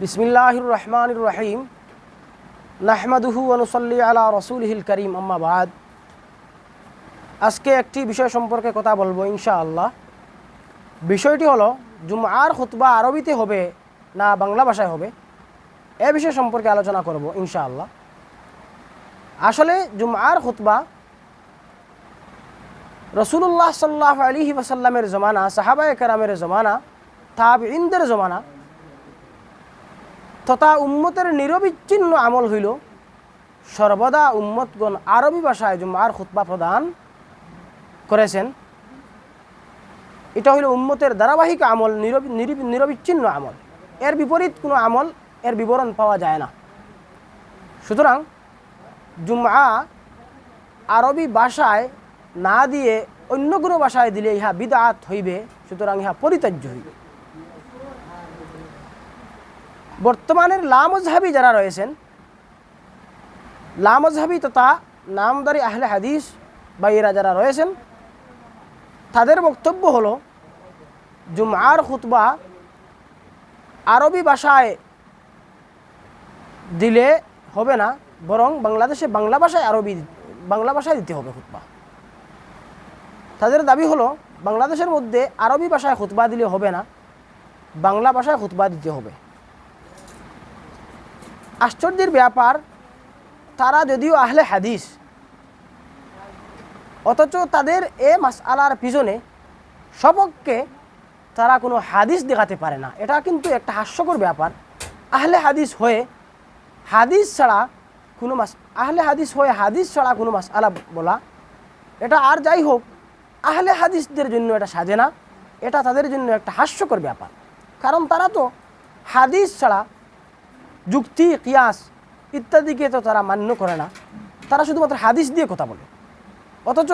বিসমিল্লাহির রহমানির রহিম নাহমাদুহু অনুসল্লি আলা রসুলহিল করিম আম্মাবাদ আজকে একটি বিষয় সম্পর্কে কথা বলব ইনশাআল্লাহ। বিষয়টি হলো, জুমআর খুতবা আরবিতে হবে না বাংলা ভাষায় হবে? এ বিষয় সম্পর্কে আলোচনা করব ইনশাআল্লাহ। আসলে জুমআর খুতবা রসুল্লাহ সাল্লাহ আলিহি ওসাল্লামের জমানা, সাহাবায় কেরামের জমানা তাব ইন্দের জমানা তথা উম্মতের নিরবিচ্ছিন্ন আমল হইল সর্বদা উম্মতগণ আরবি ভাষায় জুম্মার খুতবা প্রদান করেছেন। এটা হইল উম্মতের ধারাবাহিক আমল, নিরবি- নিরবি- নিরবিচ্ছিন্ন আমল। এর বিপরীত কোনো আমল এর বিবরণ পাওয়া যায় না। সুতরাং জুমআ আরবি ভাষায় না দিয়ে অন্য কোনো ভাষায় দিলে ইহা বিদাত হইবে, সুতরাং ইহা পরিত্যাজ্য হইবে। বর্তমানের লামজহাবি যারা রয়েছেন লামজহাবি তথা নামদারি আহলে হাদিস বা এরা যারা রয়েছেন, তাদের বক্তব্য হলো, জুমআর খুতবা আরবি ভাষায় দিলে হবে না, বরং বাংলাদেশে বাংলা ভাষায় আরবি, বাংলা ভাষায় দিতে হবে খুতবা। তাদের দাবি হলো, বাংলাদেশের মধ্যে আরবি ভাষায় খুতবা দিলে হবে না, বাংলা ভাষায় খুতবা দিতে হবে। আশ্চর্যের ব্যাপার, তারা যদিও আহলে হাদিস, অথচ তাদের এ মাসআলার পিছনে সপক্ষে তারা কোনো হাদিস দেখাতে পারে না। এটা কিন্তু একটা হাস্যকর ব্যাপার। আহলে হাদিস হয়ে হাদিস ছাড়া কোনো মাস, আহলে হাদিস হয়ে হাদিস ছাড়া কোনো মাস আলা বলা, এটা আর যাই হোক, আহলে হাদিসদের জন্য এটা সাজে না। এটা তাদের জন্য একটা হাস্যকর ব্যাপার। কারণ তারা তো হাদিস ছাড়া যুক্তি, কিয়াস ইত্যাদিকে তো তারা মান্য করে না। তারা শুধুমাত্র হাদিস দিয়ে কথা বলে। অথচ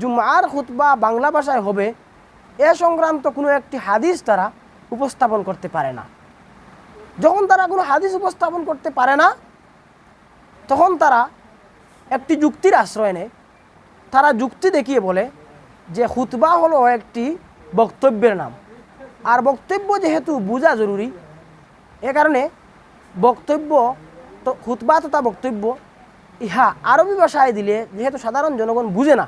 জুমার খুতবা বাংলা ভাষায় হবে, এ সংক্রান্ত কোনো একটি হাদিস তারা উপস্থাপন করতে পারে না। যখন তারা কোনো হাদিস উপস্থাপন করতে পারে না, তখন তারা একটি যুক্তির আশ্রয় নেয়। তারা যুক্তি দেখিয়ে বলে যে খুতবা হলো একটি বক্তব্যের নাম। আর বক্তব্য যেহেতু বোঝা জরুরি, এ কারণে বক্তব্য, তো খুতবা তথা বক্তব্য, ইহা আরবি ভাষায় দিলে যেহেতু সাধারণ জনগণ বুঝে না,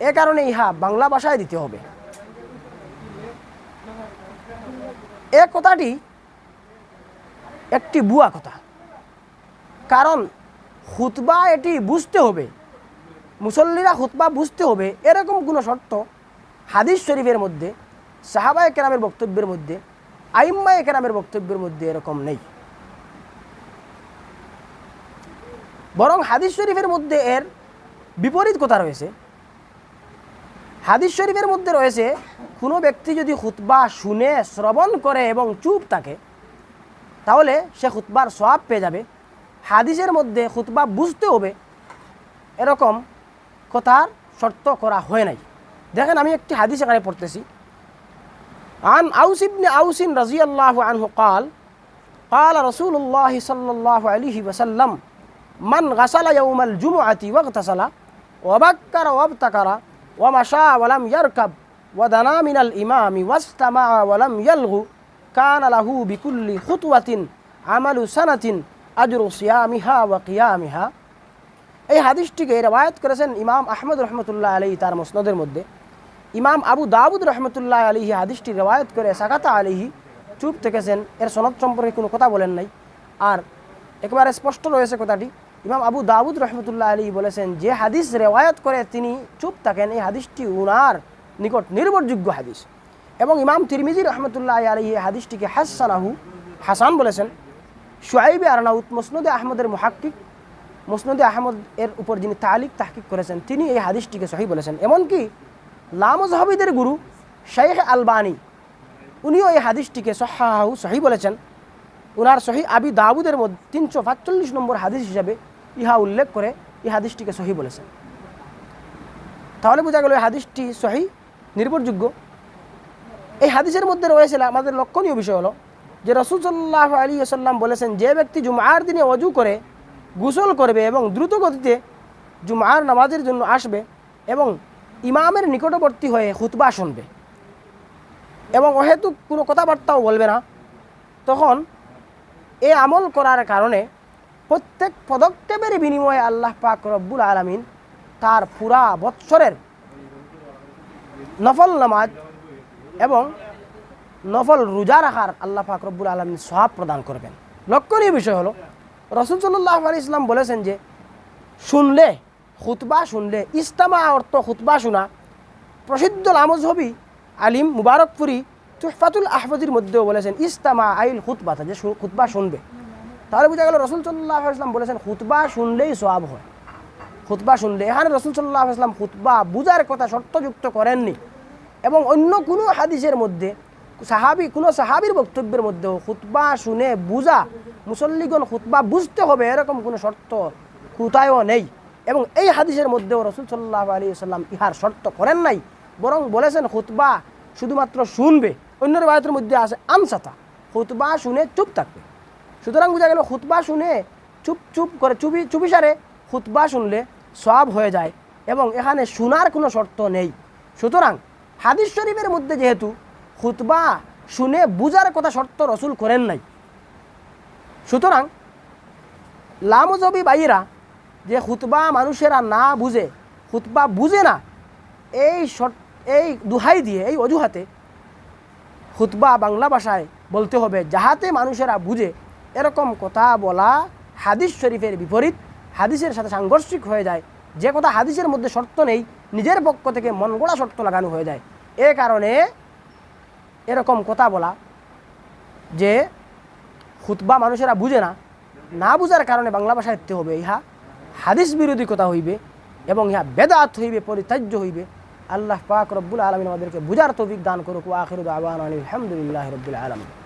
এ কারণে ইহা বাংলা ভাষায় দিতে হবে। এ কথাটি একটি বুয়া কথা, কারণ খুতবা এটি বুঝতে হবে, মুসল্লিরা খুতবা বুঝতে হবে, এরকম কোনো শর্ত হাদিস শরীফের মধ্যে, সাহাবায় কেরামের বক্তব্যের মধ্যে, আইম্মায় কেরামের বক্তব্যের মধ্যে এরকম নেই। বরং হাদিস শরীফের মধ্যে এর বিপরীত কথা রয়েছে হাদিস শরীফের মধ্যে রয়েছে কোনো ব্যক্তি যদি খুতবা শুনে শ্রবণ করে এবং চুপ থাকে তাহলে সে খুতবার সওয়াব পেয়ে যাবে হাদিসের মধ্যে খুতবা বুঝতে হবে এরকম কথার শর্ত করা হয় নাই দেখেন আমি একটি হাদিস এখানে পড়তেছি عن أوس بن أوس رضي الله عنه قال قال رسول الله صلى الله عليه وسلم মান গাসালা ইয়াউমাল জুমআতি ওয়াগতাসালা ওয়াবাক্কারা ওয়াবতাকারা ওয়া মাশা ওয়ালাম ইয়ারকাব ওয়া দানা মিনাল ইমামি ওয়াস্তামা ওয়ালাম ইয়ালগু, কানা লাহু বিকুল্লি খুতুয়াতিন আমালু সানাতিন আজরু সিয়ামিহা ওয়া কিয়ামিহা। এই হাদিসটিকে রেওয়ায়ত করেছেন ইমাম আহমদ রহমতুল্লাহ আলী তার মসনদের মধ্যে। ইমাম আবু দাউদ রহমতুল্লাহ আলিহি হাদিসটি রেওয়ায়ত করে সাকাতা আলিহি চুপ থেকেছেন, এর সনদ সম্পর্কে কোনো কথা বলেন নাই। আর একেবারে স্পষ্ট রয়েছে কথাটি ইমাম আবু দাউদ রহমতুল্লাহ আলী বলেছেন, যে হাদিস রেওয়ায়ত করে তিনি চুপ থাকেন, এই হাদিসটি উনার নিকট নির্ভরযোগ্য হাদিস। এবং ইমাম তিরমিজি রহমতুল্লাহ আলী এই হাদিসটিকে হাসানাহু হাসান বলেছেন। শুয়াইবে আরনাউত মসনদে আহমদের মহাক্কিক, মসনদে আহমদ এর উপর যিনি তালিক তাহকিক করেছেন, তিনি এই হাদিসটিকে সহি বলেছেন। এমনকি লামজহাবিদের গুরু শেখ আলবানি, উনিও এই হাদিসটিকে সহাহু সহি বলেছেন। উনার সহি আবি দাউদের মধ্যে তিনশো পাঁচচল্লিশ নম্বর হাদিস হিসাবে ইহা উল্লেখ করে এই হাদিসটিকে সহি বলেছেন। তাহলে বোঝা গেল এই হাদিসটি সহি, নির্ভরযোগ্য। এই হাদিসের মধ্যে রয়েছে আমাদের লক্ষণীয় বিষয় হলো যে রসুল সাল্লাহ আলী আসাল্লাম বলেছেন, যে ব্যক্তি জুমার দিনে অজু করে, গোসল করবে এবং দ্রুত গতিতে জুমার নামাজের জন্য আসবে এবং ইমামের নিকটবর্তী হয়ে হুতবা শুনবে এবং অহেতুক কোনো কথাবার্তাও বলবে না, তখন এ আমল করার কারণে প্রত্যেক পদক্ষেপের বিনিময়ে আল্লাহ পাক রব্বুল আলমিন তার পুরা বৎসরের নফল নামাজ এবং নফল রোজা রাখার আল্লাহ পাক রব্বুল আলমিন সহাব প্রদান করবেন। লক্ষণীয় বিষয় হলো, রসুল সাল্লাহ আলি ইসলাম বলেছেন যে, শুনলে খুতবা, শুনলে ইস্তামা অর্থ খুতবা শোনা, প্রসিদ্ধ লামজহবি আলিম মুবারকপুরি তুহফাতুল আহমদির মধ্যেও বলেছেন ইস্তামা আইল খুতবাতা, যে খুতবা শুনবে। তাহলে বোঝা গেল রসুল সাল্লাহ ইসলাম বলেছেন, খুতবা শুনলেই সব হয়। খুতবা শুনলে এখানে রসুল সাল্লাহ ইসলাম খুতবা বুজার কথা শর্তযুক্ত করেননি। এবং অন্য কোনো হাদিসের মধ্যে, সাহাবি, কোনো সাহাবির বক্তব্যের মধ্যেও খুতবা শুনে বুঝা, মুসল্লিগণ খুতবা বুঝতে হবে এরকম কোনো শর্ত কোথায়ও নেই। এবং এই হাদিসের মধ্যেও রসুল সাল্লাহ আলী সাল্লাম ইহার শর্ত করেন নাই, বরং বলেছেন, খুতবা শুধুমাত্র শুনবে। অন্য রেবায়তের মধ্যে আছে, আনসাতা। খুতবা শুনে চুপ থাকবে। সুতরাং বোঝা গেল হুতবা শুনে চুপ চুপ করে চুপি চুপিসারে হুতবা শুনলে সব হয়ে যায় এবং এখানে শোনার কোনো শর্ত নেই। সুতরাং হাদিস শরীফের মধ্যে যেহেতু হুতবা শুনে বুজার কথা শর্ত রসুল করেন নাই। সুতরাং লামজবি বাইরা যে হুতবা মানুষেরা না বুঝে হুতবা বুঝে না, এই শর্ত, এই দুহাই দিয়ে, এই অজুহাতে হুতবা বাংলা ভাষায় বলতে হবে, যাহাতে মানুষেরা বুঝে এরকম কথা বলা হাদিস শরীফের বিপরীত, হাদিসের সাথে সাংঘর্ষিক হয়ে যায়। যে কথা হাদিসের মধ্যে শর্ত নেই, নিজের পক্ষ থেকে মন গড়া শর্ত লাগানো হয়ে যায়। এ কারণে এরকম কথা বলা যে খুতবা মানুষেরা বুঝে না না বুঝার কারণে বাংলা ভাষায় দিতে হবে। ইহা হাদিস বিরোধী কথা হইবে এবং ইহা বেদাত হইবে, পরিত্যাজ্য হইবে। আল্লাহ পাক রব্বুল আলমিন আমাদেরকে বুঝার তৌফিক দান করুক। আখির আবান আলহামদুলিল্লাহ রব্বুল আলমিন।